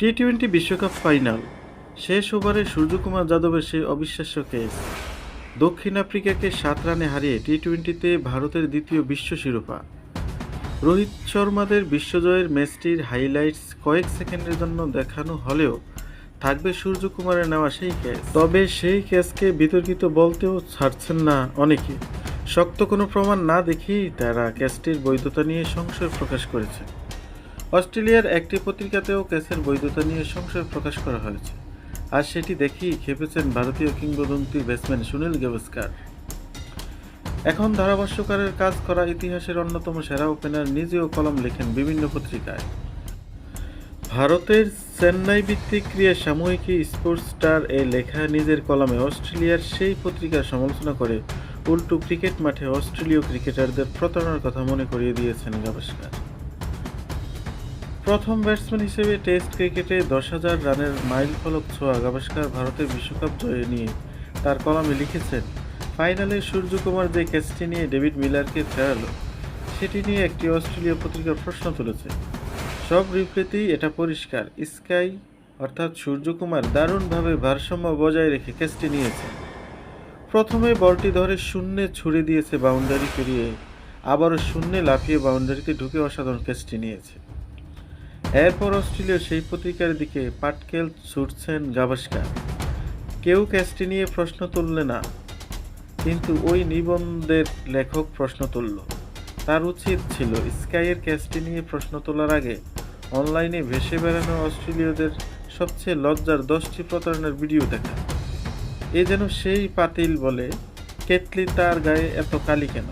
T twenty বিশ্বকাপ final. শেষ ওভারে সূর্যকুমার যাদবের সেই অবিশ্বাস্য কেস। দক্ষিণ আফ্রিকাকে সাত রানে হারিয়ে টি টোয়েন্টিতে ভারতের দ্বিতীয় বিশ্ব শিরোপা। রোহিত শর্মাদের বিশ্বজয়ের ম্যাচটির হাইলাইটস কয়েক সেকেন্ডের জন্য দেখানো হলেও থাকবে সূর্যকুমারের নেওয়া সেই ক্যাচ তবে সেই ক্যাচকে বিতর্কিত বলতেও ছাড়ছেন না অনেকে। শক্ত কোনো প্রমাণ না দেখেই তারা ক্যাচটির বৈধতা নিয়ে সংশয় প্রকাশ করেছে অস্ট্রেলিয়ার একটি পত্রিকাতেও ক্যাচের বৈধতা নিয়ে সংশয় প্রকাশ করা হয়েছে। আর সেটি দেখেই খেপেছেন ভারতীয় কিংবদন্তি ব্যাটসম্যান সুনীল গাভাস্কার। এখন ধারাভাষ্যকারের কাজ করা ইতিহাসের অন্যতম সেরা ওপেনার নিজেও কলম লেখেন বিভিন্ন পত্রিকায়। ভারতের চেন্নাই ভিত্তিক ক্রিয়া সাময়িকী স্পোর্টস স্টার এ লেখা নিজের কলমে অস্ট্রেলিয়ার সেই পত্রিকার সমালোচনা করে উল্টো ক্রিকেট মাঠে অস্ট্রেলীয় ক্রিকেটারদের প্রতারণার কথা মনে করিয়ে দিয়েছেন গাভাস্কার। প্রথম ব্যাটসম্যান হিসেবে টেস্ট ক্রিকেটে দশ হাজার রানের মাইল ফলক ছোঁয়া গাভাস্কার ভারতের বিশ্বকাপ জয় নিয়ে তার কলমে লিখেছেন, ফাইনালে সূর্যকুমার যে ক্যাচটি নিয়ে ডেভিড মিলারকে ফেরালো, সেটি নিয়ে একটি অস্ট্রেলীয় পত্রিকার প্রশ্ন তুলেছে। সব রিপ্লেতেই এটা পরিষ্কার, স্কাই অর্থাৎ সূর্যকুমার দারুণভাবে ভারসাম্য বজায় রেখে ক্যাচটি নিয়েছে প্রথমে বলটি ধরে শূন্যে ছুড়ে দিয়েছে বাউন্ডারি পেরিয়ে, আবারও শূন্যে লাফিয়ে বাউন্ডারিতে ঢুকে অসাধারণ ক্যাচটি নিয়েছে। এরপর অস্ট্রেলিয়া সেই পত্রিকার দিকে পাটকেল ছুটছেন গাভাস্কার। কেউ ক্যাচটি নিয়ে প্রশ্ন তুললে না, কিন্তু ওই নিবন্ধের লেখক প্রশ্ন তুলল। তার উচিত ছিল স্কাইয়ের ক্যাচটি নিয়ে প্রশ্ন তোলার আগে অনলাইনে ভেসে বেড়ানো অস্ট্রেলীয়দের সবচেয়ে লজ্জার দশটি প্রতারণার ভিডিও দেখা। এ যেন সেই পাতিল বলে কেতলি তার গায়ে এত কালি কেন?